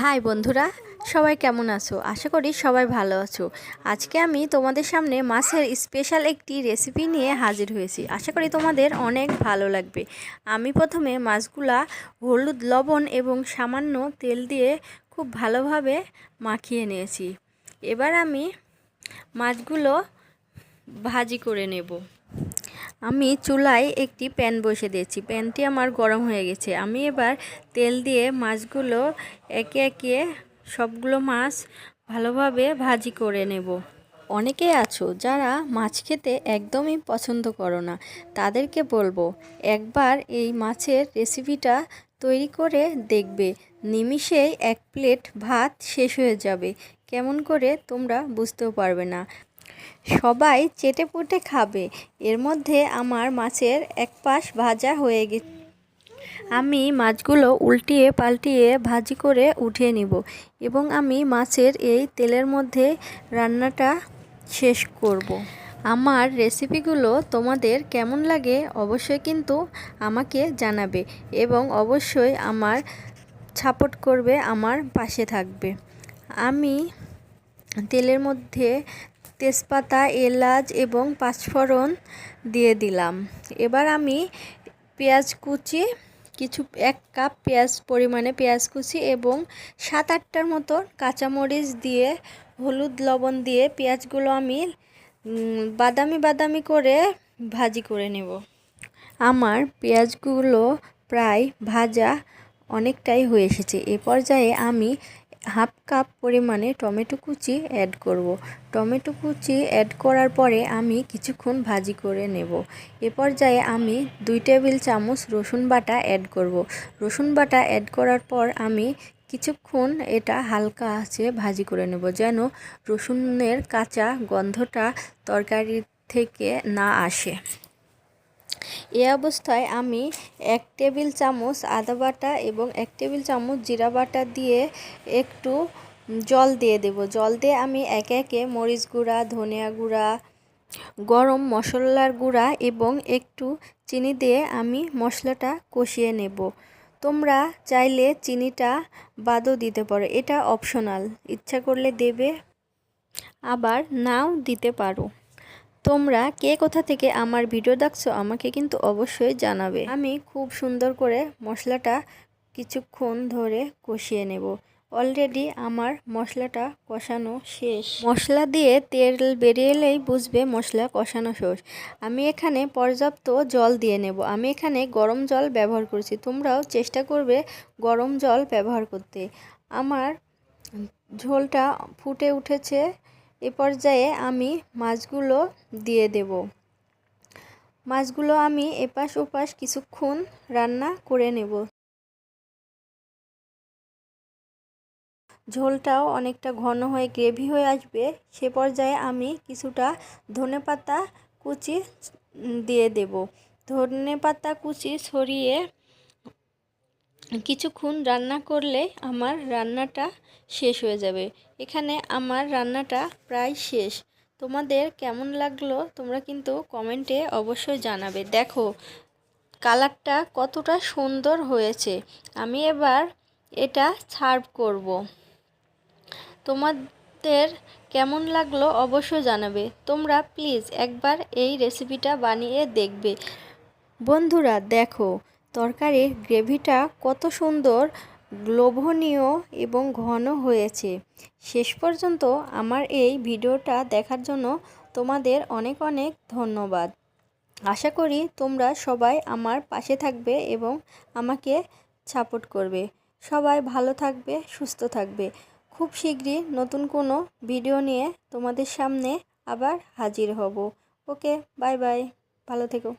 High বন্ধুরা, সবাই কেমন আছো? আশা করি সবাই ভালো আছো। আজকে আমি তোমাদের সামনে মাছের স্পেশাল একটি রেসিপি নিয়ে হাজির হয়েছি। আশা করি তোমাদের অনেক ভালো লাগবে। আমি প্রথমে মাছগুলা হলুদ, লবণ এবং সামান্য তেল দিয়ে খুব ভালোভাবে মাখিয়ে নিয়েছি। এবার আমি মাছগুলো ভাজি করে নেব। আমি চুলায় একটি প্যান বসে দিয়েছি। প্যানটি আমার গরম হয়ে গেছে। আমি এবার তেল দিয়ে মাছগুলো একে একে সবগুলো মাছ ভালোভাবে ভাজি করে নেব। অনেকে আছো যারা মাছ খেতে একদমই পছন্দ করো না, তাদেরকে বলব একবার এই মাছের রেসিপিটা তৈরি করে দেখবে। নিমিষেই এক প্লেট ভাত শেষ হয়ে যাবে। কেমন করে তোমরা বুঝতেও পারবে না। সবাই চেটে পুটে খাবে। এর মধ্যে আমার মাছের এক পাশ ভাজা হয়ে গেছে। আমি মাছগুলো উল্টিয়ে পাল্টিয়ে ভাজি করে উঠিয়ে নিব এবং আমি মাছের এই তেলের মধ্যে রান্নাটা শেষ করব। আমার রেসিপিগুলো তোমাদের কেমন লাগে অবশ্যই কিন্তু আমাকে জানাবে এবং অবশ্যই আমার সাপোর্ট করবে, আমার পাশে থাকবে। আমি তেলের মধ্যে তেজপাতা, এলাচ এবং পাঁচফোড়ন দিয়ে দিলাম। এবার আমি পেঁয়াজ কুচি, কিছু, এক কাপ পেঁয়াজ, পরিমাণে পেঁয়াজ কুচি এবং সাত আটটার মতো কাঁচামরিচ দিয়ে, হলুদ লবণ দিয়ে পেঁয়াজগুলো আমি বাদামি বাদামি করে ভাজি করে নেব। আমার পেঁয়াজগুলো প্রায় ভাজা অনেকটাই হয়ে এসেছে। এ পর্যায়ে আমি হাফ কাপ পরিমাণে টমেটো কুচি অ্যাড করব। টমেটো কুচি অ্যাড করার পরে আমি কিছুক্ষণ ভাজি করে নেব এ পর্যায়ে আমি দুই টেবিল চামচ রসুন বাটা অ্যাড করব। রসুন বাটা অ্যাড করার পর আমি কিছুক্ষণ এটা হালকা আছে ভাজি করে নেব যেন রসুনের কাঁচা গন্ধটা তরকারি থেকে না আসে এ অবস্থায় আমি এক টেবিল চামচ আদা বাটা এবং এক টেবিল চামচ জিরা বাটা দিয়ে একটু জল দিয়ে দেব। জল দিয়ে আমি একে একে মরিচ গুঁড়া, ধনিয়া গুঁড়া, গরম মশলার গুঁড়া এবং একটু চিনি দিয়ে আমি মশলাটা কষিয়ে নেব। তোমরা চাইলে চিনিটা বাদও দিতে পারো। এটা অপশনাল। ইচ্ছা করলে দেবে, আবার নাও দিতে পারো। তোমরা কে কোথা থেকে আমার ভিডিও দেখছ আমাকে কিন্তু অবশ্যই জানাবে। আমি খুব সুন্দর করে মশলাটা কিছুক্ষণ ধরে কষিয়ে নেব। অলরেডি আমার মশলাটা কষানো শেষ। মশলা দিয়ে তেল বেরিয়ে এলেই বুঝবে মশলা কষানো শেষ। আমি এখানে পর্যাপ্ত জল দিয়ে নেব। আমি এখানে গরম জল ব্যবহার করছি। তোমরাও চেষ্টা করবে গরম জল ব্যবহার করতে। আমার ঝোলটা ফুটে উঠেছে। এ পর্যায়ে আমি মাছগুলো দিয়ে দেব। মাছগুলো আমি এপাশ ওপাশ কিছুক্ষণ রান্না করে নেব। ঝোলটাও অনেকটা ঘন হয়ে গ্রেভি হয়ে আসবে। সে পর্যায়ে আমি কিছুটা ধনে পাতা কুচি দিয়ে দেব। ধনে পাতা কুচি ছড়িয়ে কিছুক্ষণ রান্না করলে আমার রান্নাটা শেষ হয়ে যাবে। এখানে আমার রান্নাটা প্রায় শেষ। তোমাদের কেমন লাগল তোমরা কিন্তু কমেন্টে অবশ্যই জানাবে। দেখো, কালারটা কতটা সুন্দর হয়েছে। আমি এবার এটা সার্ভ করব। তোমাদের কেমন লাগল অবশ্যই জানাবে। তোমরা প্লিজ একবার এই রেসিপিটা বানিয়ে দেখবে। বন্ধুরা, দেখো তরকারির গ্রেভিটা কত সুন্দর, লোভনীয় এবং ঘন হয়েছে। শেষ পর্যন্ত আমার এই ভিডিওটা দেখার জন্য তোমাদের অনেক অনেক ধন্যবাদ। আশা করি তোমরা সবাই আমার পাশে থাকবে এবং আমাকে সাপোর্ট করবে। সবাই ভালো থাকবে, সুস্থ থাকবে। খুব শীঘ্রই নতুন কোনো ভিডিও নিয়ে তোমাদের সামনে আবার হাজির হব। Okay, bye bye. ভালো থেকো।